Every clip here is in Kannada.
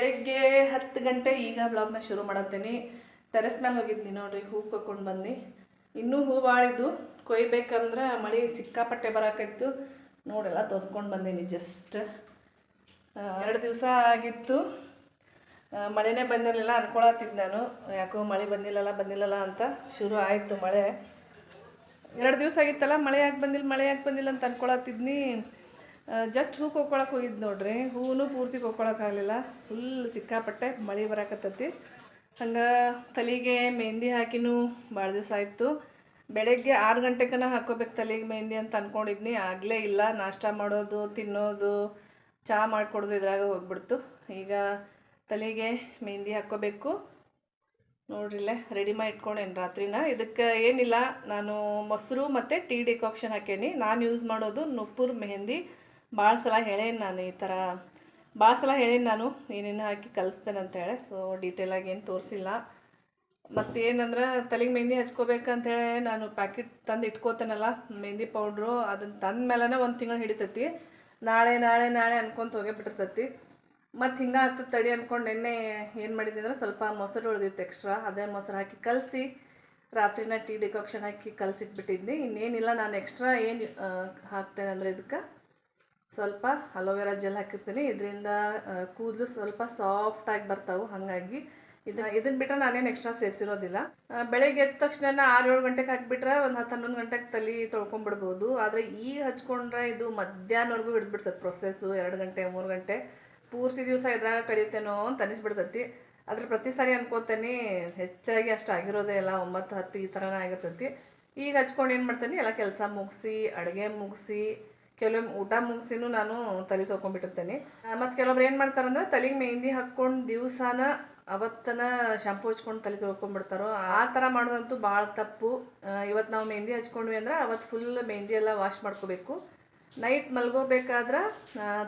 ಬೆಳಗ್ಗೆ ಹತ್ತು ಗಂಟೆ ಈಗ ಬ್ಲಾಗ್ನ ಶುರು ಮಾಡತ್ತೀನಿ. ಟೆರೆಸ್ ಮೇಲೆ ಹೋಗಿದ್ನಿ ನೋಡ್ರಿ, ಹೂ ಕೊಕ್ಕೊಂಡು ಬಂದು ಇನ್ನೂ ಹೂ ಬಾಳಿದ್ದು. ಕೊಯ್ಬೇಕಂದ್ರೆ ಮಳೆ ಸಿಕ್ಕಾಪಟ್ಟೆ ಬರಾಕೈತು ನೋಡೆಲ್ಲ ತೋರಿಸ್ಕೊಂಡು ಬಂದೀನಿ ಜಸ್ಟ್ ಎರಡು ದಿವಸ ಆಗಿತ್ತು. ಮಳೆನೇ ಬಂದಿರಲಿಲ್ಲ ಅಂದ್ಕೊಳತ್ತಿದ್ದು ನಾನು. ಯಾಕೋ ಮಳೆ ಬಂದಿಲ್ಲಲ್ಲ ಬಂದಿಲ್ಲಲ್ಲ ಅಂತ ಶುರು ಆಯಿತು ಮಳೆ. ಎರಡು ದಿವಸ ಆಗಿತ್ತಲ್ಲ, ಮಳೆ ಯಾಕೆ ಬಂದಿಲ್ಲ ಮಳೆ ಯಾಕೆ ಬಂದಿಲ್ಲ ಅಂತ ಅನ್ಕೊಳತ್ತಿದ್ನಿ. ಜಸ್ಟ್ ಹೂ ಕೊಕ್ಕೊಳಕ್ಕೆ ಹೋಗಿದ್ದು ನೋಡ್ರಿ. ಹೂನು ಪೂರ್ತಿ ಕೊಕ್ಕೊಳಕ್ಕಾಗಲಿಲ್ಲ ಫುಲ್ ಸಿಕ್ಕಾಪಟ್ಟೆ ಮಳೆ ಬರಾಕತ್ತೈತಿ. ಹಂಗೆ ತಲೆಗೆ ಮೆಹಂದಿ ಹಾಕಿನೂ ಭಾಳ ದಿವಸ ಆಯಿತು. ಬೆಳಗ್ಗೆ ಆರು ಗಂಟೆಗನ ಹಾಕೋಬೇಕು ತಲೆಗೆ ಮೆಹಂದಿ ಅಂತ ಅಂದ್ಕೊಂಡಿದ್ನಿ ಆಗಲೇ ಇಲ್ಲ. ನಾಷ್ಟ ಮಾಡೋದು, ತಿನ್ನೋದು ಚಹಾ ಮಾಡಿಕೊಡೋದು ಇದ್ರಾಗ ಹೋಗ್ಬಿಡ್ತು. ಈಗ ತಲೆಗೆ ಮೆಹಂದಿ ಹಾಕ್ಕೋಬೇಕು ನೋಡ್ರಿಲ್ಲೇ ರೆಡಿ ಮಾಡಿ ಇಟ್ಕೊಂಡೇನು ರಾತ್ರಿನ. ಇದಕ್ಕೆ ಏನಿಲ್ಲ. ನಾನು ಮೊಸರು ಮತ್ತು ಟೀ ಡಿಕಾಕ್ಷನ್ ಹಾಕೇನಿ ನಾನು ಯೂಸ್ ಮಾಡೋದು ನುಪ್ಪುರ್ ಮೆಹಂದಿ. ಭಾಳ ಸಲ ಹೇಳೇನಿ ನಾನು ಈ ಥರ ಭಾಳ ಸಲ ಹೇಳೇನಿ ನಾನು ಏನೇನು ಹಾಕಿ ಕಲಿಸ್ತೇನೆ ಅಂತ ಹೇಳಿ. ಸೊ ಡೀಟೇಲಾಗಿ ಏನು ತೋರಿಸಿಲ್ಲ. ಮತ್ತು ಏನಂದ್ರೆ, ತಲೆಗೆ ಮೆಹಂದಿ ಹಚ್ಕೋಬೇಕಂತೇಳಿ ನಾನು ಪ್ಯಾಕೆಟ್ ತಂದು ಇಟ್ಕೋತೇನಲ್ಲ, ಮೆಹಂದಿ ಪೌಡ್ರು ಅದನ್ನು ತಂದ ಮೇಲೇ ಒಂದು ತಿಂಗಳು ಹಿಡಿತೈತಿ. ನಾಳೆ ನಾಳೆ ನಾಳೆ ಅನ್ಕೊಂತ ಹೋಗೇ ಬಿಟ್ಟಿರ್ತೈತಿ ಮತ್ತು ಹಿಂಗೆ ಆಗ್ತದೆ ತಡಿ ಅಂದ್ಕೊಂಡು ನಿನ್ನೆ ಏನು ಮಾಡಿದ್ದೆ ಅಂದ್ರೆ ಸ್ವಲ್ಪ ಮೊಸರು ಉಳಿದಿತ್ತು ಎಕ್ಸ್ಟ್ರಾ ಅದೇ ಮೊಸರು ಹಾಕಿ ಕಲಸಿ, ರಾತ್ರಿನ ಟೀ ಡಿಕಾಕ್ಷನ್ ಹಾಕಿ ಕಲಸಿಟ್ಬಿಟ್ಟಿದ್ನಿ. ಇನ್ನೇನಿಲ್ಲ, ನಾನು ಎಕ್ಸ್ಟ್ರಾ ಏನು ಹಾಕ್ತೇನೆ ಅಂದರೆ ಇದಕ್ಕೆ ಸ್ವಲ್ಪ ಅಲೋವೆರಾ ಜೆಲ್ ಹಾಕಿರ್ತೀನಿ. ಇದರಿಂದ ಕೂದಲು ಸ್ವಲ್ಪ ಸಾಫ್ಟಾಗಿ ಬರ್ತಾವೆ. ಹಾಗಾಗಿ ಇದನ್ನ ಇದನ್ನ ಬಿಟ್ಟರೆ ನಾನೇನು ಎಕ್ಸ್ಟ್ರಾ ಸೇರಿಸಿರೋದಿಲ್ಲ. ಬೆಳಗ್ಗೆ ಎದ್ದ ತಕ್ಷಣ ಆರು ಏಳು ಗಂಟೆಗೆ ಹಾಕಿಬಿಟ್ರೆ ಒಂದು ಹತ್ತು ಹನ್ನೊಂದು ಗಂಟೆಗೆ ತಲೆ ತೊಳ್ಕೊಂಡ್ಬಿಡ್ಬೋದು ಆದರೆ ಈಗ ಹಚ್ಕೊಂಡ್ರೆ ಇದು ಮಧ್ಯಾಹ್ನವರೆಗೂ ಹಿಡಿದ್ಬಿಡ್ತದೆ ಪ್ರೊಸೆಸ್ಸು ಎರಡು ಗಂಟೆ, ಮೂರು ಗಂಟೆ. ಪೂರ್ತಿ ದಿವಸ ಇದ್ರಾಗ ಕಳೀತೇನೋ ಅಂತ ಅನಿಸ್ಬಿಡ್ತೈತಿ. ಅದ್ರ ಪ್ರತಿ ಸಾರಿ ಅನ್ಕೋತೇನೆ, ಹೆಚ್ಚಾಗಿ ಅಷ್ಟು ಆಗಿರೋದೇ ಇಲ್ಲ. ಒಂಬತ್ತು ಹತ್ತು ಈ ಥರನೇ ಆಗಿರ್ತೈತಿ. ಈಗ ಹಚ್ಕೊಂಡು ಏನು ಮಾಡ್ತೇನೆ, ಎಲ್ಲ ಕೆಲಸ ಮುಗಿಸಿ, ಅಡುಗೆ ಮುಗಿಸಿ ಕೆಲವೊಮ್ಮೆ ಊಟ ಮುಗಿಸಿನೂ ನಾನು ತಲೆ ತೊಗೊಂಡ್ಬಿಟ್ಟಿರ್ತೇನೆ ಮತ್ತು ಕೆಲವೊಬ್ರು ಏನು ಮಾಡ್ತಾರಂದ್ರೆ ತಲೆಗೆ ಮೆಹಂದಿ ಹಾಕ್ಕೊಂಡು ದಿವಸನ ಅವತ್ತನ ಶಾಂಪು ಹಚ್ಕೊಂಡು ತಲೆ ತೊಳ್ಕೊಂಡ್ಬಿಡ್ತಾರೋ, ಆ ಥರ ಮಾಡೋದಂತೂ ಭಾಳ ತಪ್ಪು. ಇವತ್ತು ನಾವು ಮೆಹಂದಿ ಹಚ್ಕೊಂಡ್ವಿ ಅಂದ್ರೆ ಅವತ್ತು ಫುಲ್ ಮೆಹಂದಿ ಎಲ್ಲ ವಾಶ್ ಮಾಡ್ಕೋಬೇಕು. ನೈಟ್ ಮಲ್ಗೋಬೇಕಾದ್ರೆ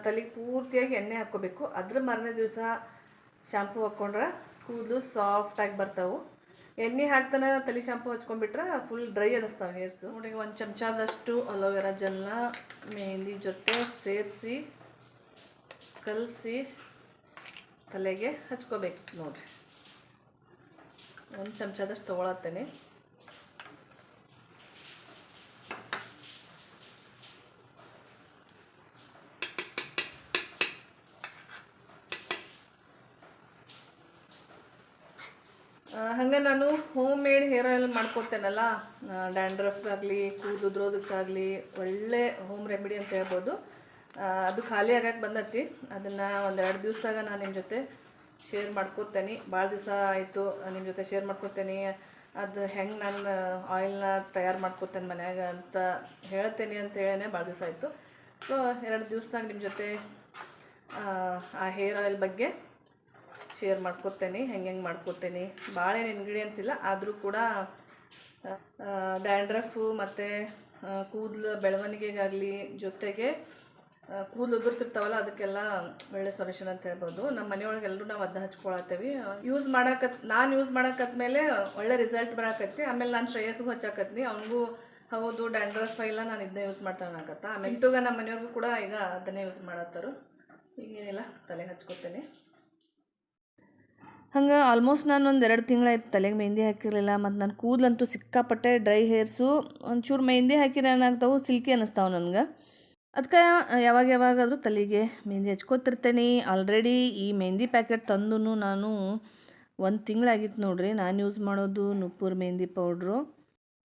ತಲೆಗೆ ಪೂರ್ತಿಯಾಗಿ ಎಣ್ಣೆ ಹಾಕ್ಕೋಬೇಕು. ಅದ್ರ ಮರನೇ ದಿವಸ ಶಾಂಪು ಹಾಕ್ಕೊಂಡ್ರೆ ಕೂದಲು ಸಾಫ್ಟಾಗಿ ಬರ್ತಾವೆ. ಎಣ್ಣೆ ಹಾಕ್ತಾನೆ ತಲೆ ಶಾಂಪು ಹಚ್ಕೊಂಡ್ಬಿಟ್ರೆ ಫುಲ್ ಡ್ರೈ ಅನ್ನಿಸ್ತಾವೆ ಹೇರ್ಸು ನೋಡಿ, ಒಂದು ಚಮಚದಷ್ಟು ಅಲೋವೆರಾ ಜೆಲ್ನ ಮೆಹಂದಿ ಜೊತೆ ಸೇರಿಸಿ, ಕಲಸಿ, ತಲೆಗೆ ಹಚ್ಕೋಬೇಕು ನೋಡಿರಿ. ಒಂದು ಚಮಚದಷ್ಟು ತೊಗೊಳತ್ತೇನೆ. ಹಂಗೆ ನಾನು ಹೋಮ್ ಮೇಡ್ ಹೇರ್ ಆಯಿಲ್ ಮಾಡ್ಕೋತೇನಲ್ಲ ಡ್ಯಾಂಡ್ರಫ್ಗಾಗಲಿ ಕೂದಲು ಉದ್ರೋದಕ್ಕಾಗಲಿ ಒಳ್ಳೆ ಹೋಮ್ ರೆಮಿಡಿ ಅಂತ ಹೇಳ್ಬೋದು. ಅದು ಖಾಲಿ ಆಗಕ್ಕೆ ಬಂದೈತಿ. ಅದನ್ನು ಒಂದೆರಡು ದಿವಸದಾಗ ನಾನು ನಿಮ್ಮ ಜೊತೆ ಶೇರ್ ಮಾಡ್ಕೋತೇನೆ. ಭಾಳ ದಿವಸ ಆಯಿತು ನಿಮ್ಮ ಜೊತೆ ಶೇರ್ ಮಾಡ್ಕೋತೇನೆ. ಅದು ಹೆಂಗೆ ನಾನು ಆಯಿಲ್ನ ತಯಾರು ಮಾಡ್ಕೋತೇನೆ ಮನ್ಯಾಗ ಅಂತ ಹೇಳ್ತೇನೆ ಅಂತ ಹೇಳೇ ಭಾಳ ದಿವಸ ಆಯಿತು. ಸೊ ಎರಡು ದಿವಸದಾಗ ನಿಮ್ಮ ಜೊತೆ, ಆ ಹೇರ್ ಆಯಿಲ್ ಬಗ್ಗೆ ಶೇರ್ ಮಾಡ್ಕೋತೇನೆ, ಹೆಂಗೆ ಹೆಂಗೆ ಮಾಡ್ಕೋತೇನೆ. ಭಾಳ ಏನು ಇಲ್ಲ, ಆದರೂ ಕೂಡ ಡ್ಯಾಂಡ್ರಫು ಮತ್ತು ಕೂದಲು ಬೆಳವಣಿಗೆಗಾಗಲಿ ಜೊತೆಗೆ ಕೂದಲು ಉದುರ್ತಿರ್ತಾವಲ್ಲ, ಅದಕ್ಕೆಲ್ಲ ಒಳ್ಳೆ ಸೊಲ್ಯೂಷನ್ ಅಂತ ಹೇಳ್ಬೋದು. ನಮ್ಮ ಮನೆಯೊಳಗೆ ಎಲ್ಲರೂ ನಾವು ಅದನ್ನ ಹಚ್ಕೊಳತ್ತೇವೆ. ಯೂಸ್ ಮಾಡಕತ್, ನಾನು ಯೂಸ್ ಮಾಡಕತ್ಮೇಲೆ ಒಳ್ಳೆ ರಿಸಲ್ಟ್ ಬರಾಕತ್ತಿ. ಆಮೇಲೆ ನಾನು ಶ್ರೇಯಸ್ಗೂ ಹಚ್ಚಾಕತ್ನಿ. ಅವನಿಗೂ ಹೌದು ಡ್ಯಾಂಡ್ರಫ್ ಇಲ್ಲ, ನಾನು ಇದನ್ನೇ ಯೂಸ್ ಮಾಡ್ತಾನೆ ಆಗತ್ತಾ ಆಮೇಲೆ ಇಟ್ಟುಗ ನಮ್ಮ ಮನೆಯವ್ರಿಗೂ ಕೂಡ ಈಗ ಅದನ್ನೇ ಯೂಸ್ ಮಾಡತ್ತಾರು. ಈಗೇನಿಲ್ಲ, ತಲೆ ಹಚ್ಕೊತೇನೆ. ಹಂಗೆ ಆಲ್ಮೋಸ್ಟ್ ನಾನು ಒಂದು ಎರಡು ತಿಂಗಳಾಯ್ತು ತಲೆಗೆ ಮೆಹಂದಿ ಹಾಕಿರಲಿಲ್ಲ, ಮತ್ತು ನನ್ನ ಕೂದಲಂತೂ ಸಿಕ್ಕಾಪಟ್ಟೆ ಡ್ರೈ ಹೇರ್ಸು ಒಂಚೂರು ಮೆಹಂದಿ ಹಾಕಿರ ಏನಾಗ್ತಾವೆ ಸಿಲ್ಕಿ ಅನ್ನಿಸ್ತಾವೆ ನನಗೆ. ಅದಕ್ಕೆ ಯಾವಾಗ ಯಾವಾಗಾದರೂ ತಲೆಗೆ ಮೆಹಂದಿ ಹಚ್ಕೋತಿರ್ತೇನೆ. ಆಲ್ರೆಡಿ ಈ ಮೆಹಂದಿ ಪ್ಯಾಕೆಟ್ ತಂದು ನಾನು ಒಂದು ತಿಂಗಳಾಗಿತ್ತು ನೋಡಿರಿ. ನಾನು ಯೂಸ್ ಮಾಡೋದು ನುಪ್ಪೂರ್ ಮೆಹಂದಿ ಪೌಡ್ರು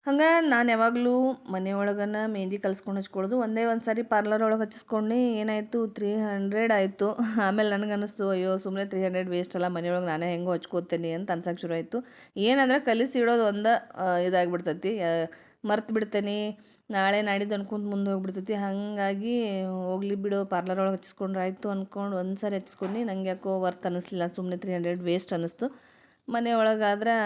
ಹಂಗೆ ನಾನು ಯಾವಾಗಲೂ ಮನೆಯೊಳಗನ ಮೆಹಂದಿ ಕಲ್ಸ್ಕೊಂಡು ಹಚ್ಕೊಳ್ಳೋದು ಒಂದೇ ಒಂದು ಸಾರಿ ಪಾರ್ಲರ್ ಒಳಗೆ ಹಚ್ಚಿಸ್ಕೊಂಡು ಏನಾಯಿತು? ತ್ರೀ ಹಂಡ್ರೆಡ್ ಆಯಿತು. ಆಮೇಲೆ ನನಗೆ ಅನ್ನಿಸ್ತು ಅಯ್ಯೋ ಸುಮ್ಮನೆ ತ್ರೀ ಹಂಡ್ರೆಡ್ ವೇಸ್ಟ್ ಅಲ್ಲ, ಮನೆಯೊಳಗೆ ನಾನೇ ಹೆಂಗೋ ಹಚ್ಕೋತೇನೆ ಅಂತ ಅನ್ಸೋಕೆ ಶುರು ಆಯಿತು ಏನಂದ್ರೆ ಕಲಿಸಿ ಇಡೋದು ಒಂದು ಇದಾಗ್ಬಿಡ್ತೈತಿ. ಮರ್ತು ಬಿಡ್ತೇನೆ. ನಾಳೆ ನಾಡಿದ್ದು ಅನ್ಕೊಂತ ಮುಂದೆ ಹೋಗ್ಬಿಡ್ತೈತಿ. ಹಾಗಾಗಿ ಹೋಗ್ಲಿ ಬಿಡು ಪಾರ್ಲರ್ ಒಳಗೆ ಹಚ್ಚಿಸ್ಕೊಂಡ್ರೆ ಆಯಿತು ಅಂದ್ಕೊಂಡು ಒಂದು ಸಾರಿ ಹಚ್ಕೊಂಡು ನಂಗೆ ಯಾಕೋ ವರ್ತ್ ಅನ್ನಿಸ್ಲಿಲ್ಲ ಸುಮ್ಮನೆ ತ್ರೀ ಹಂಡ್ರೆಡ್ ವೇಸ್ಟ್ ಅನ್ನಿಸ್ತು ಮನೆ ಒಳಗಾದ್ರೆ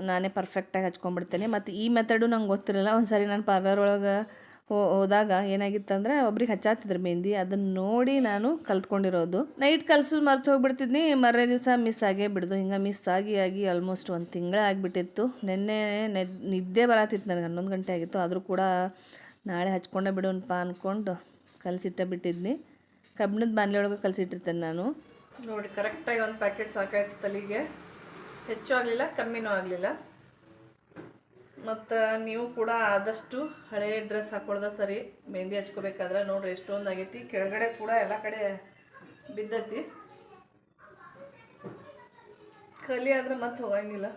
ನಾನೇ ಪರ್ಫೆಕ್ಟಾಗಿ ಹಚ್ಕೊಂಡ್ಬಿಡ್ತೇನೆ. ಮತ್ತು ಈ ಮೆಥಡು ನಂಗೆ ಗೊತ್ತಿರಲಿಲ್ಲ ಒಂದು ನಾನು ಪಾರ್ಲರ್ ಒಳಗೆ ಹೋ, ಹೋದಾಗ ಏನಾಗಿತ್ತಂದ್ರೆ ಒಬ್ರಿಗೆ ಹಚ್ಚಾತಿದ್ರು ಮೆಹಂದಿ ಅದನ್ನು ನೋಡಿ ನಾನು ಕಲ್ತ್ಕೊಂಡಿರೋದು. ನೈಟ್ ಕಲ್ಸೋದು ಮರ್ತು ಹೋಗ್ಬಿಡ್ತಿದ್ನಿ. ಮರನೇ ದಿವಸ ಮಿಸ್ ಆಗೇ ಬಿಡ್ದು. ಹಿಂಗೆ ಮಿಸ್ ಆಗಿ ಆಗಿ ಆಲ್ಮೋಸ್ಟ್ ಒಂದು ತಿಂಗಳ ಆಗಿಬಿಟ್ಟಿತ್ತು. ನಿನ್ನೆ ನೆದ್, ನಿದ್ದೆ ಬರತ್ತಿತ್ತು ನನಗೆ. ಹನ್ನೊಂದು ಗಂಟೆ ಆಗಿತ್ತು. ಆದರೂ ಕೂಡ ನಾಳೆ ಹಚ್ಕೊಂಡೆ ಬಿಡೋಣಪ್ಪ ಅಂದ್ಕೊಂಡು ಕಲಸಿಟ್ಟೆ ಬಿಟ್ಟಿದ್ನಿ. ಕಬ್ಬಿಣದ ಬಾಣಲೆ ಒಳಗೆ ಕಲಸಿಟ್ಟಿರ್ತೇನೆ ನಾನು. ನೋಡಿ ಕರೆಕ್ಟಾಗಿ ಒಂದು ಪ್ಯಾಕೆಟ್ ಸಾಕಾಯ್ತು ತಲೆಗೆ. ಹೆಚ್ಚು ಆಗಲಿಲ್ಲ, ಕಮ್ಮಿನೂ ಆಗಲಿಲ್ಲ. ಮತ್ತು ನೀವು ಕೂಡ ಆದಷ್ಟು ಹಳೆ ಡ್ರೆಸ್ ಹಾಕೊಳ್ದ ಸರಿ, ಮೆಹಂದಿ ಹಚ್ಕೋಬೇಕಾದ್ರೆ ನೋಡ್ರಿ ಎಷ್ಟೊಂದು ಆಗೈತಿ, ಕೆಳಗಡೆ ಕೂಡ ಎಲ್ಲ ಕಡೆ ಬಿದ್ದೈತಿ. ಕಲಿ ಆದ್ರೆ ಮತ್ತೆ ಹೋಗಂಗಿಲ್ಲ.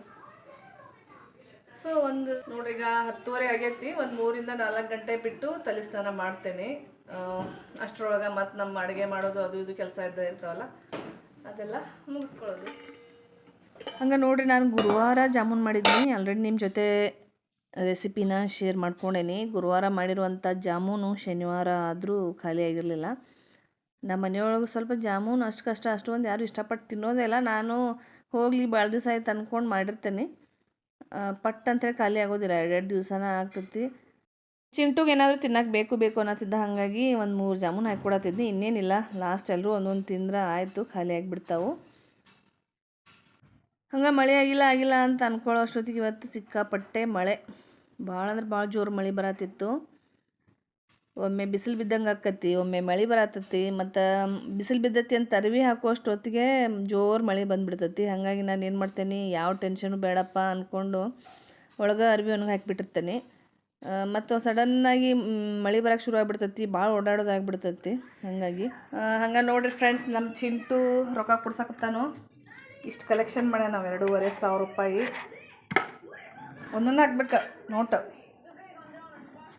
ಸೊ ಒಂದು ನೋಡ್ರಿ ಈಗ ಹತ್ತುವರೆ ಆಗೈತಿ, ಒಂದು ಮೂರಿಂದ ನಾಲ್ಕು ಗಂಟೆ ಬಿಟ್ಟು ತಲೆ ಸ್ನಾನ ಮಾಡ್ತೇನೆ. ಅಷ್ಟರೊಳಗೆ ಮತ್ತು ನಮ್ಮ ಅಡುಗೆ ಮಾಡೋದು ಅದು ಇದು ಕೆಲಸ ಇದ್ದ ಇರ್ತಾವಲ್ಲ, ಅದೆಲ್ಲ ಮುಗಿಸ್ಕೊಳ್ಳೋದು. ಹಂಗೆ ನೋಡಿರಿ, ನಾನು ಗುರುವಾರ ಜಾಮೂನ್ ಮಾಡಿದ್ದೀನಿ ಆಲ್ರೆಡಿ ನಿಮ್ಮ ಜೊತೆ ರೆಸಿಪಿನ ಶೇರ್ ಮಾಡ್ಕೊಂಡೇನಿ. ಗುರುವಾರ ಮಾಡಿರುವಂಥ ಜಾಮೂನು ಶನಿವಾರ ಆದರೂ ಖಾಲಿ ಆಗಿರಲಿಲ್ಲ. ನಮ್ಮ ಮನೆಯೊಳಗೆ ಸ್ವಲ್ಪ ಜಾಮೂನು ಅಷ್ಟು ಕಷ್ಟ, ಅಷ್ಟೊಂದು ಯಾರು ಇಷ್ಟಪಟ್ಟು ತಿನ್ನೋದೇ ಇಲ್ಲ. ನಾನು ಹೋಗಲಿ ಭಾಳ ದಿವಸ ಆಯ್ತು ಅಂದ್ಕೊಂಡು ಮಾಡಿರ್ತೇನೆ. ಪಟ್ ಅಂತೇಳಿ ಖಾಲಿ ಆಗೋದಿಲ್ಲ. ಎರಡೆರಡು ದಿವಸನ ಆಗ್ತೈತಿ. ಚಿಂಟುಗೆ ಏನಾದರೂ ತಿನ್ನಕ್ಕೆ ಬೇಕು ಬೇಕು ಅನ್ನತ್ತಿದ್ದ ಹಾಗಾಗಿ ಒಂದು ಮೂರು ಜಾಮೂನು ಹಾಕಿ ಕೊಡತ್ತಿದ್ನಿ ಇನ್ನೇನಿಲ್ಲ ಲಾಸ್ಟ್ ಎಲ್ಲರೂ ಒಂದೊಂದು ತಿಂದ್ರೆ ಆಯಿತು, ಖಾಲಿ ಆಗಿಬಿಡ್ತಾವು. ಹಂಗೆ ಮಳೆ ಆಗಿಲ್ಲ ಆಗಿಲ್ಲ ಅಂತ ಅಂದ್ಕೊಳ್ಳೋ ಅಷ್ಟೊತ್ತಿಗೆ ಇವತ್ತು ಸಿಕ್ಕಾಪಟ್ಟೆ ಮಳೆ. ಭಾಳ ಅಂದ್ರೆ ಭಾಳ ಜೋರು ಮಳೆ ಬರತ್ತಿತ್ತು ಒಮ್ಮೆ ಬಿಸಿಲು ಬಿದ್ದಂಗೆ ಆಕತಿ, ಒಮ್ಮೆ ಮಳೆ ಬರತ್ತತಿ ಮತ್ತು ಬಿಸಿಲು ಬಿದ್ದತಿ ಅಂತ ಅರಿವಿ ಹಾಕುವಷ್ಟೊತ್ತಿಗೆ ಜೋರು ಮಳೆ ಬಂದುಬಿಡ್ತತಿ. ಹಾಗಾಗಿ ನಾನು ಏನು ಮಾಡ್ತೇನೆ, ಯಾವ ಟೆನ್ಷನು ಬೇಡಪ್ಪ ಅಂದ್ಕೊಂಡು ಒಳಗೆ ಅರಿವಿ ಒಣಗಿ ಹಾಕಿಬಿಟ್ಟಿರ್ತೇನೆ. ಮತ್ತು ಸಡನ್ನಾಗಿ ಮಳೆ ಬರೋಕ್ಕೆ ಶುರು ಆಗಿಬಿಡ್ತೈತಿ, ಭಾಳ ಓಡಾಡೋದಾಗ್ಬಿಡ್ತೈತಿ ಹಾಗಾಗಿ ಹಂಗೆ ನೋಡಿರಿ ಫ್ರೆಂಡ್ಸ್ ನಮ್ಮ ಚಿಂಟು ರೊಕ್ಕ ಕೊಡ್ಸಕತ್ತಾನು? ಇಷ್ಟು ಕಲೆಕ್ಷನ್ ಮಾಡ್ಯ ನಾವು ಎರಡೂವರೆ ಸಾವಿರ ರೂಪಾಯಿ. ಒಂದೊಂದು ಹಾಕ್ಬೇಕು, ನೋಟ.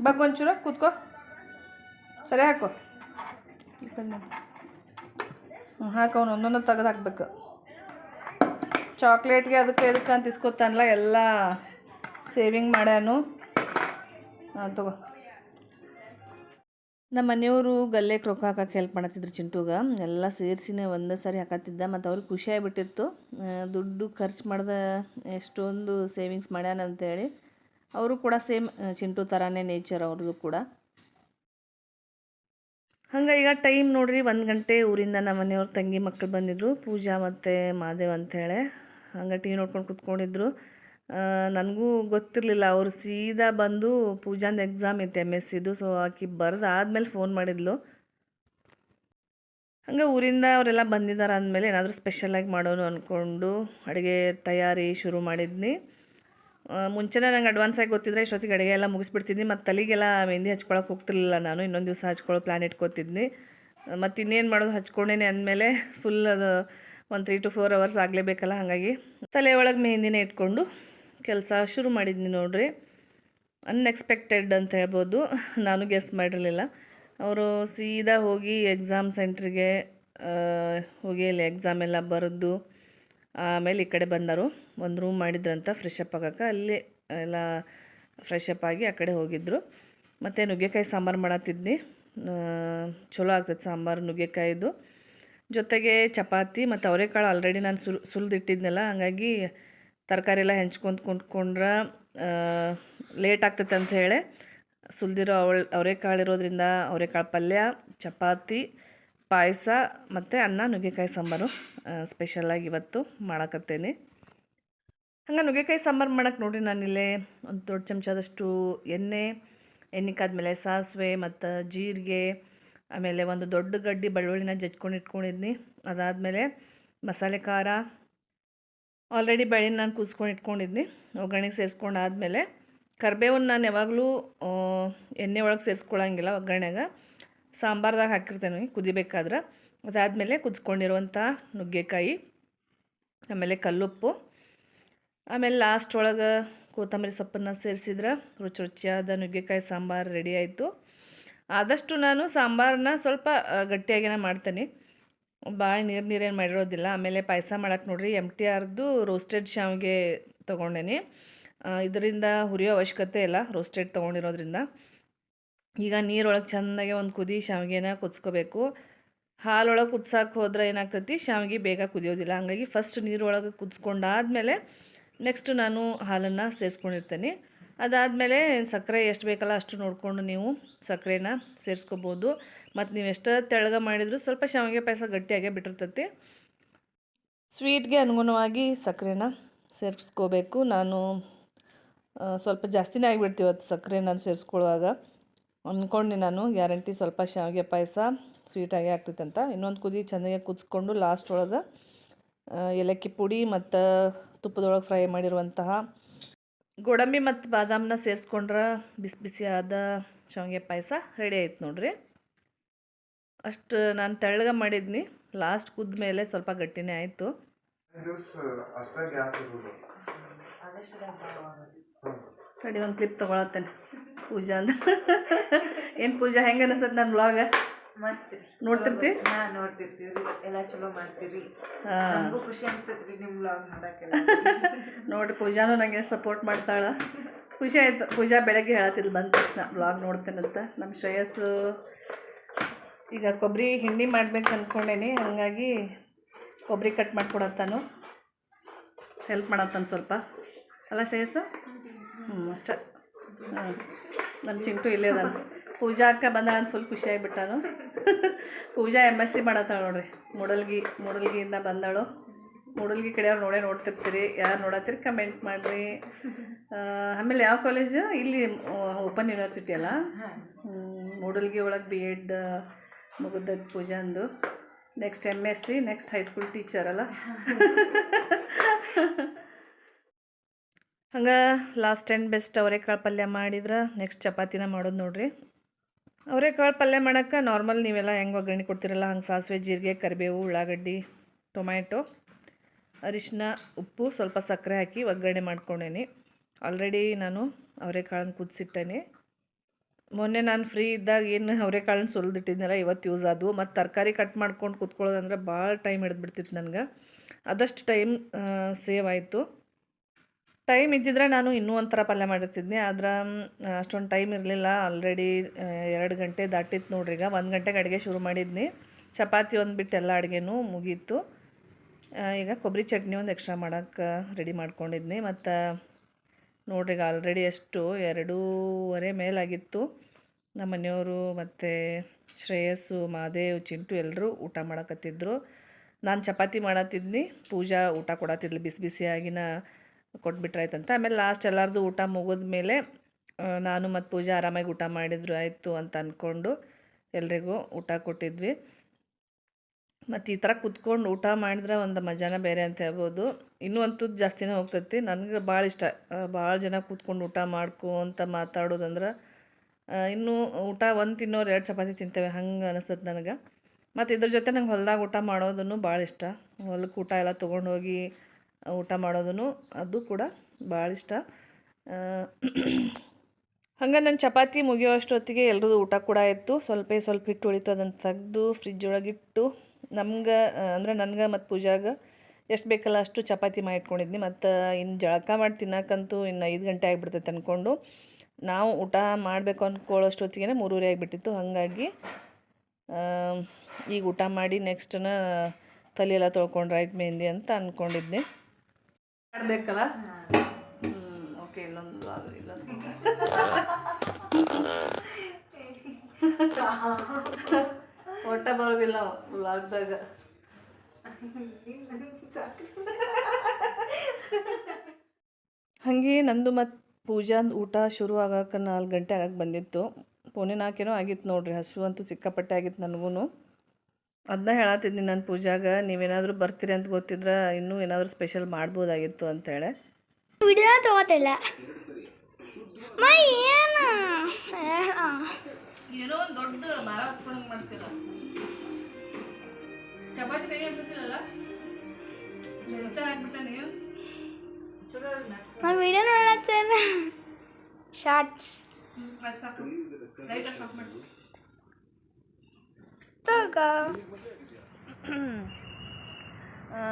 ಬಗ್ ಒಂಚೂರು ಕೂತ್ಕೋ. ಸರಿ ಹಾಕು. ಹ್ಞೂ ಹಾಕೋ, ಅವ್ನು ಒಂದೊಂದು ತೆಗೆದು ಹಾಕ್ಬೇಕು. ಚಾಕ್ಲೇಟ್ಗೆ ಅದಕ್ಕೆ ಇದಕ್ಕೆ ಅಂತ ಇಸ್ಕೊತಾನಲ್ಲ, ಎಲ್ಲ ಸೇವಿಂಗ್ ಮಾಡ್ಯಾನು. ಹಾಂ ತಗೋ. ನಮ್ಮ ಮನೆಯವರು ಗಲ್ಲೆಗೆ ರೊಕ್ಕ ಹಾಕಕ್ಕೆ ಹೆಲ್ಪ್ ಮಾಡತ್ತಿದ್ರು ಚಿಂಟುಗ. ಎಲ್ಲ ಸೇರಿಸಿನೇ ಒಂದೇ ಸಾರಿ ಹಾಕತ್ತಿದ್ದ, ಮತ್ತು ಅವ್ರಿಗೆ ಖುಷಿ ಆಗಿಬಿಟ್ಟಿತ್ತು. ದುಡ್ಡು ಖರ್ಚು ಮಾಡ್ದೆ ಎಷ್ಟೊಂದು ಸೇವಿಂಗ್ಸ್ ಮಾಡ್ಯಾನ ಅಂತೇಳಿ ಅವರು ಕೂಡ ಸೇಮ್ ಚಿಂಟು ಥರನೇ ನೇಚರ್ ಅವ್ರದ್ದು ಕೂಡ. ಹಂಗೆ ಈಗ ಟೈಮ್ ನೋಡಿರಿ, ಒಂದು ಗಂಟೆ ಊರಿಂದ ನಮ್ಮ ಮನೆಯವ್ರ ತಂಗಿ ಮಕ್ಕಳು ಬಂದಿದ್ರು, ಪೂಜಾ ಮತ್ತು ಮಾದೇವ್ ಅಂಥೇಳಿ ಹಂಗೆ ಟಿ ನೋಡ್ಕೊಂಡು ಕುತ್ಕೊಂಡಿದ್ರು. ನನಗೂ ಗೊತ್ತಿರಲಿಲ್ಲ. ಅವರು ಸೀದಾ ಬಂದು ಪೂಜಾಂದು ಎಕ್ಸಾಮ್ ಇತ್ತು ಎಂ ಎಸ್ ಸಿದು ಸೊ ಆಕಿ ಬರೆದು ಫೋನ್ ಮಾಡಿದ್ಲು. ಹಂಗೆ ಊರಿಂದ ಅವರೆಲ್ಲ ಬಂದಿದ್ದಾರೆ ಅಂದಮೇಲೆ ಏನಾದರೂ ಸ್ಪೆಷಲಾಗಿ ಮಾಡೋನು ಅಂದ್ಕೊಂಡು ಅಡುಗೆ ತಯಾರಿ ಶುರು ಮಾಡಿದ್ನಿ. ಮುಂಚೆನೇ ನಂಗೆ ಅಡ್ವಾನ್ಸ್ ಆಗಿ ಗೊತ್ತಿದ್ರೆ ಇಷ್ಟೊತ್ತಿಗೆ ಅಡುಗೆ ಎಲ್ಲ ಮುಗಿಸ್ಬಿಡ್ತಿದ್ನಿ. ಮತ್ತು ತಲೆಗೆಲ್ಲ ಮೆಹಂದಿ ಹಚ್ಕೊಳಕ್ಕೆ ಹೋಗ್ತಿರ್ಲಿಲ್ಲ ನಾನು. ಇನ್ನೊಂದು ದಿವಸ ಹಚ್ಕೊಳ್ಳೋ ಪ್ಲ್ಯಾನ್ ಇಟ್ಕೊತಿದ್ನಿ. ಮತ್ತು ಇನ್ನೇನು ಮಾಡೋದು ಹಚ್ಕೊಂಡೇನೆ ಅಂದಮೇಲೆ ಫುಲ್ ಅದು ಒಂದು ತ್ರೀ ಟು ಫೋರ್ ಅವರ್ಸ್ ಆಗಲೇಬೇಕಲ್ಲ ಹಾಗಾಗಿ ತಲೆ ಒಳಗೆ ಮೆಹಂದಿನೇ ಇಟ್ಕೊಂಡು ಕೆಲಸ ಶುರು ಮಾಡಿದ್ನಿ ನೋಡ್ರಿ. ಅನ್ಎಕ್ಸ್ಪೆಕ್ಟೆಡ್ ಅಂತ ಹೇಳ್ಬೋದು. ನಾನು ಗೆಸ್ ಮಾಡಿರಲಿಲ್ಲ. ಅವರು ಸೀದಾ ಹೋಗಿ ಎಕ್ಸಾಮ್ ಸೆಂಟ್ರಿಗೆ ಹೋಗಿ ಅಲ್ಲಿ ಎಕ್ಸಾಮ್ ಎಲ್ಲ ಬರೆದು, ಆಮೇಲೆ ಈ ಕಡೆ ಬಂದರು. ಒಂದು ರೂಮ್ ಮಾಡಿದ್ರಂತ ಫ್ರೆಶ್ ಅಪ್ ಆಗೋಕೆ ಅಲ್ಲಿ ಎಲ್ಲ ಫ್ರೆಶ್ ಆಗಿ ಆ ಕಡೆ ಹೋಗಿದ್ದರು ಮತ್ತು ನುಗ್ಗೆಕಾಯಿ ಸಾಂಬಾರು ಮಾಡತ್ತಿದ್ನಿ. ಚಲೋ ಆಗ್ತದೆ ಸಾಂಬಾರು, ನುಗ್ಗೆಕಾಯಿದು. ಜೊತೆಗೆ ಚಪಾತಿ ಮತ್ತು ಅವರೆಕಾಳು ಆಲ್ರೆಡಿ ನಾನು ಸುಲ್, ಸುಲಿದಿಟ್ಟಿದ್ನಲ್ಲ, ಹಾಗಾಗಿ ತರಕಾರಿ ಎಲ್ಲ ಹೆಂಚ್ಕೊಂತ ಕುಂತ್ಕೊಂಡ್ರೆ ಲೇಟ್ ಆಗ್ತೈತೆ ಅಂತ ಹೇಳಿ ಸುಲ್ದಿರೋ ಅವಳು ಅವರೆಕಾಳು ಇರೋದ್ರಿಂದ ಅವರೆಕಾಳು ಪಲ್ಯ, ಚಪಾತಿ, ಪಾಯಸ ಮತ್ತು ಅನ್ನ, ನುಗ್ಗೆಕಾಯಿ ಸಾಂಬಾರು ಸ್ಪೆಷಲಾಗಿ ಇವತ್ತು ಮಾಡಕತ್ತೇನೆ. ಹಂಗೆ ನುಗ್ಗೆಕಾಯಿ ಸಾಂಬಾರು ಮಾಡಕ್ಕೆ ನಾನು ನಾನಿಲ್ಲೇ ಒಂದು ದೊಡ್ಡ ಚಮಚದಷ್ಟು ಎಣ್ಣೆ ಎಣ್ಣೆ ಕಾದ್ಮೇಲೆ ಸಾಸಿವೆ ಮತ್ತು ಜೀರಿಗೆ, ಆಮೇಲೆ ಒಂದು ದೊಡ್ಡ ಗಡ್ಡಿ, ಬೆಳ್ಳುಳ್ಳಿನ ಜಜ್ಕೊಂಡು ಇಟ್ಕೊಂಡಿದ್ನಿ. ಅದಾದಮೇಲೆ ಮಸಾಲೆ ಖಾರ ಆಲ್ರೆಡಿ ಬೆಳೆನ ನಾನು ಕುದಿಸ್ಕೊಂಡು ಇಟ್ಕೊಂಡಿದ್ನಿ. ಒಗ್ಗರಣೆಗೆ ಸೇರಿಸ್ಕೊಂಡು ಆದಮೇಲೆ ಕರಿಬೇವನ್ನು ನಾನು ಯಾವಾಗಲೂ ಎಣ್ಣೆ ಒಳಗೆ ಸೇರಿಸ್ಕೊಳ್ಳೋಂಗಿಲ್ಲ ಒಗ್ಗರಣೆಗೆ. ಸಾಂಬಾರ್ದಾಗ ಹಾಕಿರ್ತೇನೆ ಕುದಿಬೇಕಾದ್ರೆ. ಅದಾದಮೇಲೆ ಕುದಿಸ್ಕೊಂಡಿರುವಂಥ ನುಗ್ಗೆಕಾಯಿ, ಆಮೇಲೆ ಕಲ್ಲುಪ್ಪು, ಆಮೇಲೆ ಲಾಸ್ಟ್ ಒಳಗೆ ಕೊತ್ತಂಬರಿ ಸೊಪ್ಪನ್ನು ಸೇರಿಸಿದ್ರೆ ರುಚಿ ರುಚಿಯಾದ ನುಗ್ಗೆಕಾಯಿ ಸಾಂಬಾರು ರೆಡಿ ಆಯಿತು. ಆದಷ್ಟು ನಾನು ಸಾಂಬಾರನ್ನ ಸ್ವಲ್ಪ ಗಟ್ಟಿಯಾಗಿನ ಮಾಡ್ತೇನೆ. ಭಾಳ ನೀರು ನೀರೇನು ಮಾಡಿರೋದಿಲ್ಲ. ಆಮೇಲೆ ಪಾಯಸ ಮಾಡಕ್ಕೆ ನೋಡ್ರಿ ಎಂ ಟಿ ಆರ್ದು ರೋಸ್ಟೆಡ್ ಶಾವಿಗೆ ತೊಗೊಂಡೇನಿ. ಇದರಿಂದ ಹುರಿಯೋ ಅವಶ್ಯಕತೆ ಇಲ್ಲ ರೋಸ್ಟೆಡ್ ತೊಗೊಂಡಿರೋದ್ರಿಂದ. ಈಗ ನೀರೊಳಗೆ ಚೆಂದಾಗೆ ಒಂದು ಕುದಿ ಶಾವಿಗೆನ ಕುದಿಸ್ಕೋಬೇಕು. ಹಾಲೊಳಗೆ ಕುದ್ಸಕ್ಕೆ ಹೋದ್ರೆ ಏನಾಗ್ತೈತಿ ಶಾವಿಗೆ ಬೇಗ ಕುದಿಯೋದಿಲ್ಲ. ಹಾಗಾಗಿ ಫಸ್ಟ್ ನೀರೊಳಗೆ ಕುದಿಸ್ಕೊಂಡಾದ್ಮೇಲೆ ನೆಕ್ಸ್ಟ್ ನಾನು ಹಾಲನ್ನು ಸೇರಿಸ್ಕೊಂಡಿರ್ತೇನೆ ಅದಾದಮೇಲೆ ಸಕ್ಕರೆ ಎಷ್ಟು ಬೇಕಲ್ಲ ಅಷ್ಟು ನೋಡಿಕೊಂಡು ನೀವು ಸಕ್ಕರೆನ ಸೇರಿಸ್ಕೋಬೋದು. ಮತ್ತು ನೀವು ಎಷ್ಟು ತೆಳಗ ಮಾಡಿದರೂ ಸ್ವಲ್ಪ ಶಾವಿಗೆ ಪಾಯಸ ಗಟ್ಟಿಯಾಗೇ ಬಿಟ್ಟಿರ್ತೈತಿ. ಸ್ವೀಟ್ಗೆ ಅನುಗುಣವಾಗಿ ಸಕ್ಕರೆನ ಸೇರಿಸ್ಕೋಬೇಕು. ನಾನು ಸ್ವಲ್ಪ ಜಾಸ್ತಿನೇ ಆಗಿಬಿಡ್ತೀವಿ ಅದು ಸಕ್ಕರೆ ನಾನು ಸೇರಿಸ್ಕೊಳ್ಳುವಾಗ. ಅಂದ್ಕೊಂಡು ನಾನು, ಗ್ಯಾರಂಟಿ ಸ್ವಲ್ಪ ಶಾವಿಗೆ ಪಾಯಸ ಸ್ವೀಟಾಗಿ ಅಂತ. ಇನ್ನೊಂದು ಕುದಿ ಚೆನ್ನಾಗಿ ಕುದಿಸ್ಕೊಂಡು ಲಾಸ್ಟ್ ಒಳಗೆ ಏಲಕ್ಕಿ ಪುಡಿ ಮತ್ತು ತುಪ್ಪದೊಳಗೆ ಫ್ರೈ ಮಾಡಿರುವಂತಹ ಗೋಡಂಬಿ ಮತ್ತು ಬಾದಾಮನ್ನ ಸೇರಿಸ್ಕೊಂಡ್ರೆ ಬಿಸಿ ಬಿಸಿಯಾದ ಶಾವಿಗೆ ಪಾಯಸ ರೆಡಿ ಆಯ್ತು ನೋಡ್ರಿ. ಅಷ್ಟು ನಾನು ತೆಳ್ಳಗೆ ಮಾಡಿದ್ನಿ. ಲಾಸ್ಟ್ ಕುದ್ದ ಮೇಲೆ ಸ್ವಲ್ಪ ಗಟ್ಟಿನೇ ಆಯಿತು. ಕಡಿ ತಡಿ ಒಂದು ಕ್ಲಿಪ್ ತೊಗೊಳತ್ತೇನೆ. ಪೂಜಾ ಅಂದ್ರೆ ಏನು ಪೂಜಾ ಹೆಂಗೆ ಅನಿಸ್ತದೆ ನನ್ನ ಬ್ಲಾಗ ಮಸ್ತ್ ರೀ ನೋಡ್ತಿರ್ತಿ ಹಾ ರೀ ಎಲ್ಲ ಚಲೋ ಮಾಡ್ತೀರಿ. ನಮಗೂ ಖುಷಿ ಅನ್ಸ್ತೈತ್ರಿ ನಿಮ್ ವ್ಲಾಗ್ ನೋಡಕ್ಕೆಲ್ಲ. ನೋಡಿ ಪೂಜಾನು ನನಗೆ ಸಪೋರ್ಟ್ ಮಾಡ್ತಾಳ. ಖುಷಿ ಆಯಿತು. ಪೂಜಾ ಬೆಳಗ್ಗೆ ಹೇಳತ್ತಿಲ್ಲ ಬಂದ ತಕ್ಷಣ ಬ್ಲಾಗ್ ನೋಡ್ತೇನಂತ. ನಮ್ಮ ಶ್ರೇಯಸ್ಸು ಈಗ ಕೊಬ್ಬರಿ ಹಿಂಡಿ ಮಾಡ್ಬೇಕು ಅಂದ್ಕೊಂಡೇನಿ ಹಾಗಾಗಿ ಕೊಬ್ಬರಿ ಕಟ್ ಮಾಡ್ಕೊಡತ್ತಾನು. ಹೆಲ್ಪ್ ಮಾಡತ್ತಾನು ಸ್ವಲ್ಪ. ಅಲ್ಲ ಶ್ರೇಯಸ್ಸು? ಹ್ಞೂ ಅಷ್ಟೇ. ಹಾಂ. ನಮ್ಮ ಚಿಂಟು ಇಲ್ಲೇ ಅದಾನ. ಪೂಜಾ ಅಕ್ಕ ಬಂದ ಅಂತ ಫುಲ್ ಖುಷಿ ಆಗಿಬಿಟ್ಟಾನು ಪೂಜಾ ಎಂ ಎಸ್ ಸಿ ಮಾಡತ್ತಾಳೆ ನೋಡ್ರಿ. ಮೂಡಲ್ಗಿ ಮೂಡಲ್ಗಿಯಿಂದ ಬಂದಾಳು. ಮೂಡಲ್ಗಿ ಕಡೆಯವ್ರು ನೋಡೇ ನೋಡ್ತಿರ್ತೀರಿ. ಯಾರು ನೋಡತ್ತೀರಿ ಕಮೆಂಟ್ ಮಾಡಿರಿ. ಆಮೇಲೆ ಯಾವ ಕಾಲೇಜು ಇಲ್ಲಿ ಓಪನ್ ಯೂನಿವರ್ಸಿಟಿ ಅಲ್ಲ? ಮೂಡಲ್ಗಿ ಒಳಗೆ ಬಿ ಎಡ್ ಮುಗಿದದ್ದು ಪೂಜಾ ಅಂದು. Next M S C next high school teacher ಅಲ್ಲ. ಹಂಗೆ ಲಾಸ್ಟ್ ಆ್ಯಂಡ್ ಬೆಸ್ಟ್ ಅವರೆಕಾಳು ಪಲ್ಯ ಮಾಡಿದ್ರೆ ನೆಕ್ಸ್ಟ್ ಚಪಾತಿನ ಮಾಡೋದು ನೋಡ್ರಿ. ಅವರೆಕಾಳು ಪಲ್ಯ ಮಾಡೋಕ್ಕೆ ನಾರ್ಮಲ್ ನೀವೆಲ್ಲ ಹೆಂಗೆ ಒಗ್ಗರಣೆ ಕೊಡ್ತಿರಲ್ಲ? ಹಂಗೆ ಸಾಸಿವೆ, ಜೀರಿಗೆ, ಕರಿಬೇವು, ಉಳ್ಳಾಗಡ್ಡಿ, ಟೊಮ್ಯಾಟೊ ಅರಿಶಿನ ಉಪ್ಪು ಸ್ವಲ್ಪ ಸಕ್ಕರೆ ಹಾಕಿ ಒಗ್ಗರಣೆ ಮಾಡ್ಕೊಂಡೇನಿ. ಆಲ್ರೆಡಿ ನಾನು ಅವರೆಕಾಳನ್ನ ಕುದಿಸಿಟ್ಟೇನೆ. ಮೊನ್ನೆ ನಾನು ಫ್ರೀ ಇದ್ದಾಗ ಏನು ಅವರೆಕಾಳನ್ನ ಸುಲಿದಿಟ್ಟಿದ್ನಲ್ಲ, ಇವತ್ತು ಯೂಸ್ ಆದವು. ಮತ್ತು ತರಕಾರಿ ಕಟ್ ಮಾಡ್ಕೊಂಡು ಕುತ್ಕೊಳ್ಳೋದಂದ್ರೆ ಭಾಳ ಟೈಮ್ ಹಿಡಿದ್ಬಿಡ್ತಿತ್ತು ನನಗೆ. ಆದಷ್ಟು ಟೈಮ್ ಸೇವ್ ಆಯಿತು. ಟೈಮ್ ಇದ್ದಿದ್ರೆ ನಾನು ಇನ್ನೂ ಒಂಥರ ಪಲ್ಯ ಮಾಡಿರ್ತಿದ್ನಿ. ಆದ್ರೆ ಅಷ್ಟೊಂದು ಟೈಮ್ ಇರಲಿಲ್ಲ. ಆಲ್ರೆಡಿ ಎರಡು ಗಂಟೆ ದಾಟಿತ್ತು ನೋಡ್ರಿ. ಈಗ ಒಂದು ಗಂಟೆಗೆ ಅಡುಗೆ ಶುರು ಮಾಡಿದ್ನಿ. ಚಪಾತಿ ಒಂದು ಬಿಟ್ಟು ಎಲ್ಲ ಅಡುಗೆನೂ ಮುಗೀತು. ಈಗ ಕೊಬ್ಬರಿ ಚಟ್ನಿ ಒಂದು ಎಕ್ಸ್ಟ್ರಾ ಮಾಡೋಕ್ಕೆ ರೆಡಿ ಮಾಡ್ಕೊಂಡಿದ್ನಿ. ಮತ್ತು, ನೋಡ್ರಿ, ಈಗ ಆಲ್ರೆಡಿ ಎಷ್ಟು ಎರಡೂವರೆ ಮೇಲಾಗಿತ್ತು ನಮ್ಮ ಮನೆಯವರು ಮತ್ತು ಶ್ರೇಯಸ್ಸು, ಮಾದೇವ್, ಚಿಂಟು ಎಲ್ಲರೂ ಊಟ ಮಾಡಕತ್ತಿದ್ರು. ನಾನು ಚಪಾತಿ ಮಾಡತ್ತಿದ್ನಿ. ಪೂಜಾ ಊಟ ಕೊಡತ್ತಿದ್ಲು. ಬಿಸಿ ಬಿಸಿಯಾಗಿನ ಕೊಟ್ಬಿಟ್ರಾಯ್ತಂತ. ಆಮೇಲೆ ಲಾಸ್ಟ್ ಎಲ್ಲರದು ಊಟ ಮುಗಿದ ಮೇಲೆ ನಾನು ಮತ್ತು ಪೂಜಾ ಆರಾಮಾಗಿ ಊಟ ಮಾಡಿದ್ರು ಆಯಿತು ಅಂತ ಅಂದ್ಕೊಂಡು ಎಲ್ರಿಗೂ ಊಟ ಕೊಟ್ಟಿದ್ವಿ. ಮತ್ತು ಈ ಥರ ಕುತ್ಕೊಂಡು ಊಟ ಮಾಡಿದ್ರೆ ಒಂದು ಮಜಾನ ಬೇರೆ ಅಂತ ಹೇಳ್ಬೋದು. ಇನ್ನೂ ಒಂದು ಜಾಸ್ತಿನೇ ಹೋಗ್ತೈತಿ. ನನಗೆ ಭಾಳ ಇಷ್ಟ. ಭಾಳ ಜನ ಕೂತ್ಕೊಂಡು ಊಟ ಮಾಡ್ಕೊಂತ ಮಾತಾಡೋದಂದ್ರೆ ಆ, ಇನ್ನೂ ಊಟ ಒಂದು ತಿನ್ನೋರು ಎರಡು ಚಪಾತಿ ತಿಂತೇವೆ ಹಂಗೆ ಅನಿಸ್ತದೆ ನನಗೆ. ಮತ್ತು ಇದ್ರ ಜೊತೆ ನಂಗೆ ಹೊಲ್ದಾಗ ಊಟ ಮಾಡೋದನ್ನು ಭಾಳ ಇಷ್ಟ. ಹೊಲಕ್ಕೆ ಊಟ ಎಲ್ಲ ತೊಗೊಂಡು ಹೋಗಿ ಊಟ ಮಾಡೋದನ್ನು ಅದು ಕೂಡ ಭಾಳ ಇಷ್ಟ. ಹಂಗೆ ನನ್ನ ಚಪಾತಿ ಮುಗಿಯೋ ಅಷ್ಟೊತ್ತಿಗೆ ಎಲ್ರದ್ದು ಊಟ ಕೂಡ ಇತ್ತು. ಸ್ವಲ್ಪ ಸ್ವಲ್ಪ ಹಿಟ್ಟು ಉಳಿತು, ಅದನ್ನು ತೆಗೆದು ಫ್ರಿಜ್ ಒಳಗಿಟ್ಟು ನಮ್ಗೆ ಅಂದ್ರೆ ನನಗೆ ಮತ್ತು ಪೂಜಾಗೆ ಎಷ್ಟು ಬೇಕಲ್ಲ ಅಷ್ಟು ಚಪಾತಿ ಮಾಡಿ ಇಟ್ಕೊಂಡಿದ್ನಿ. ಮತ್ತು ಇನ್ನು ಜಳಕ ಮಾಡಿ ತಿನ್ನಕ್ಕಂತೂ ಇನ್ನು ಐದು ಗಂಟೆ ಆಗಿಬಿಡ್ತೈತೆ ಅಂದ್ಕೊಂಡು ನಾವು ಊಟ ಮಾಡಬೇಕು ಅಂದ್ಕೊಳ್ಳೋಷ್ಟೊತ್ತಿಗೆ ಮೂರುವರೆ ಆಗಿಬಿಟ್ಟಿತ್ತು. ಹಾಗಾಗಿ ಈಗ ಊಟ ಮಾಡಿ ನೆಕ್ಸ್ಟ್ನ ತಲೆ ಎಲ್ಲ ತೊಳ್ಕೊಂಡ್ರೆ ಆಯ್ತು ಮೆಹಂದಿ ಅಂತ ಅಂದ್ಕೊಂಡಿದ್ದೆ ಮಾಡಬೇಕಲ್ಲ? ಹ್ಞೂ ಓಕೆ ಇಲ್ಲೊಂದು ಆಗಲಿ ಇಲ್ಲೊಂದು ಒಟ್ಟ ಬರೋದಿಲ್ಲ ಲಾಗ್ದಾಗ ಹಾಗೆ ನಂದು ಮತ್ತು ಪೂಜಾಂದು ಊಟ ಶುರು ಆಗಕ್ಕೆ ನಾಲ್ಕು ಗಂಟೆ ಆಗಕ್ಕೆ ಬಂದಿತ್ತು. ಪೋನೆ ನಾಲ್ಕೇನೋ ಆಗಿತ್ತು ನೋಡ್ರಿ ಹಸು ಅಂತೂ ಸಿಕ್ಕಾಪಟ್ಟೆ ಆಗಿತ್ತು ನನಗೂ ಅದನ್ನ ಹೇಳತ್ತಿದ್ದೀನಿ ನಾನು ಪೂಜಾಗ ನೀವೇನಾದರೂ ಬರ್ತೀರಿ ಅಂತ ಗೊತ್ತಿದ್ರೆ ಇನ್ನೂ ಏನಾದರೂ ಸ್ಪೆಷಲ್ ಮಾಡ್ಬೋದಾಗಿತ್ತು ಅಂತೇಳಿ ವಿಡಿಯೋ ತಗೋತಿಲ್ಲ. ಮೈ ಏನು? ಏನೋ ಒಂದು ದೊಡ್ಡ ಮರ ಹೊತ್ಕೊಂಡಂಗೆ ಮಾಡ್ತಿಲ್ಲ ಚಪಾತಿ ಕೈ ಅನ್ಸತ್ತಿರಲ್ಲ? ಹಾಕ್ಬಿಟ್ಟ ನೀವು ನಾನು? ವಿಡಿಯೋ ನೋಡತ್ತೇನೆ? ಶಾರ್ಟ್ಸ್ ಅದು ಸಾಕು. ಲೈಟ್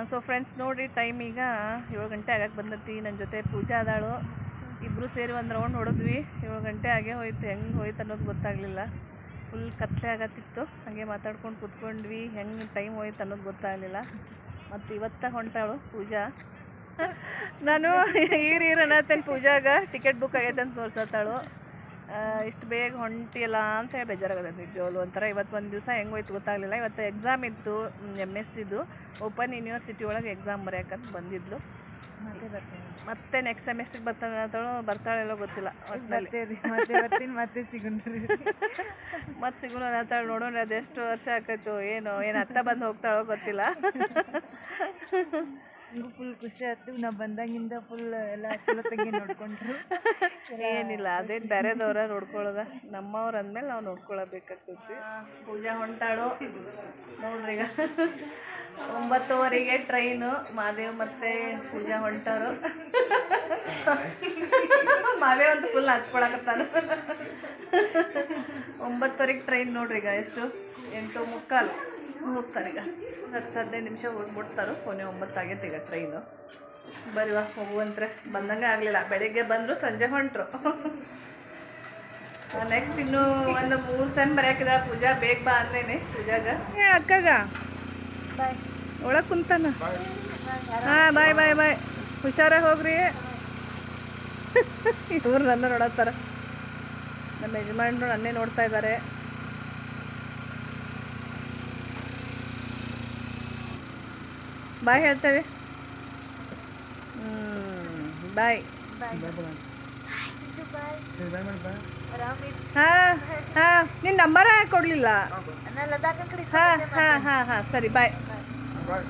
ಸೊ ಫ್ರೆಂಡ್ಸ್ ನೋಡಿ ಟೈಮ್ ಈಗ ಏಳು ಗಂಟೆ ಆಗಕ್ಕೆ ಬಂದತಿ. ನನ್ನ ಜೊತೆ ಪೂಜಾ ಅದಾಳು. ಇಬ್ಬರು ಸೇರಿ ಒಂದು ರೌಂಡ್ ಹೊಡೆದ್ವಿ ಏಳು ಗಂಟೆ ಆಗೇ ಹೋಯ್ತು. ಹೆಂಗೆ ಹೋಯ್ತು ಅನ್ನೋದು ಗೊತ್ತಾಗಲಿಲ್ಲ. ಫುಲ್ ಕತ್ಲೆ ಆಗತ್ತಿತ್ತು. ಹಾಗೆ ಮಾತಾಡ್ಕೊಂಡು ಕೂತ್ಕೊಂಡ್ವಿ. ಹೆಂಗೆ ಟೈಮ್ ಹೋಯ್ತು ಅನ್ನೋದು ಗೊತ್ತಾಗಲಿಲ್ಲ. ಮತ್ತು ಇವತ್ತ ಹೊಂಟಾಳು ಪೂಜಾ. ನಾನು ಈರ್ ಈರ್ ಅನ್ನತ್ತೇನೆ ಪೂಜಾಗ ಟಿಕೆಟ್ ಬುಕ್ ಆಗೈತೆ ಅಂತ ತೋರ್ಸತ್ತಾಳು. ಇಷ್ಟು ಬೇಗ ಹೊಂಟಿಲ್ಲ ಅಂತ ಹೇಳಿ ಬೇಜಾರಾಗುತ್ತೆ ನಿಜವಾಗ್ಲು ಒಂಥರ ಇವತ್ತು ಒಂದು ದಿವಸ ಹೆಂಗೋಯ್ತು ಗೊತ್ತಾಗಲಿಲ್ಲ. ಇವತ್ತು ಎಕ್ಸಾಮ್ ಇತ್ತು ಎಂ ಎಸ್ ಸಿದು ಓಪನ್ ಯೂನಿವರ್ಸಿಟಿ ಒಳಗೆ ಎಕ್ಸಾಮ್ ಬರೆಯೋಕಂತ ಬಂದಿದ್ಲು. ಮತ್ತೆ ಬರ್ತೀನಿ. ಮತ್ತೆ ನೆಕ್ಸ್ಟ್ ಸೆಮಿಸ್ಟ್ರಿಗೆ ಬರ್ತಾಳೆ ಅಂತಳು ಬರ್ತಾಳೆಲ್ಲೋ ಗೊತ್ತಿಲ್ಲ. ಮತ್ತೆ ಮತ್ತೆ ಬರ್ತೀನಿ ಮತ್ತೆ ಸಿಗುಣ್ರಿ ಮತ್ತೆ ಸಿಗೋಣ ಅಂತಾಳೆ ನೋಡೋಣ ಅದೆಷ್ಟು ವರ್ಷ ಆಕೈತು ಏನು ಏನು ಅತ್ತ ಬಂದು ಹೋಗ್ತಾಳೋ ಗೊತ್ತಿಲ್ಲ. ನಂಗೂ ಫುಲ್ ಖುಷಿ ಆಯ್ತು. ನಾ ಬಂದಾಗಿಂದ ಫುಲ್ ಎಲ್ಲ ಚಲೋ ತಂಗಿ ನೋಡ್ಕೊಂಡ್ರು. ಏನಿಲ್ಲ ಅದೇ ಬೇರೆದವ್ರ ನೋಡ್ಕೊಳ್ಳೋದ. ನಮ್ಮವ್ರ ಅಂದ್ಮೇಲೆ ನಾವು ನೋಡ್ಕೊಳಬೇಕಾಗ್ತೈತಿ. ಪೂಜಾ ಹೊಂಟಾಳು ನೋಡ್ರಿ ಈಗ. ಒಂಬತ್ತುವರೆಗೆ ಟ್ರೈನು. ಮಾದೇವ್ ಮತ್ತೆ ಪೂಜಾ ಹೊಂಟಾರು. ಮಾದೇವ್ ಅಂತ ಫುಲ್ ಹಚ್ಕೊಳಕತ್ತಾನ. ಒಂಬತ್ತುವರೆಗೆ ಟ್ರೈನ್ ನೋಡ್ರಿ ಈಗ ಎಷ್ಟು? ಎಂಟು ಮುಕ್ಕಾಲು. ಹೋಗ್ತಾರೀಗ ಈಗ. ಹತ್ತು ಹದಿನೈದು ನಿಮಿಷ ಹೋಗ್ಬಿಡ್ತಾರೋ ಕೊನೆ ಒಂಬತ್ತು ಆಗೈತೆ ಈಗ ಟ್ರೈನು ಬರೀವ ಹೋಗುವಂತ್ರೆ ಬಂದಂಗೆ ಆಗಲಿಲ್ಲ. ಬೆಳಿಗ್ಗೆ ಬಂದರು ಸಂಜೆ ಹೊಂಟ್ರು. ನೆಕ್ಸ್ಟ್ ಇನ್ನು ಒಂದು ಮೂರು ಸೆನ್ ಬರೆಯಾಕಿದ ಪೂಜಾ. ಬೇಗ ಬಾ ಅಂದೇನೆ ಪೂಜಾಗ. ಅಕ್ಕಾಗ. ಅಕ್ಕಗ ಒಳಗೆ ಕುಂತಾನ. ಹಾಂ ಬಾಯ್ ಬಾಯ್ ಬಾಯ್ ಹುಷಾರಾಗಿ ಹೋಗ್ರಿ. ಇವ್ರು ನನ್ನ ನೋಡತ್ತಾರ. ನಮ್ಮ ಯಜಮಾನ್ರು ನನ್ನೇ ನೋಡ್ತಾ ಇದ್ದಾರೆ ಬಾಯ್ ಹೇಳ್ತೇವೆ ಹ್ಞೂ ಬಾಯ್ ಹಾಂ ಹಾಂ ನಿನ್ನ ನಂಬರ ಕೊಡಲಿಲ್ಲ. ಹಾಂ ಹಾಂ ಹಾಂ ಹಾಂ ಸರಿ ಬಾಯ್ ಬಾಯ್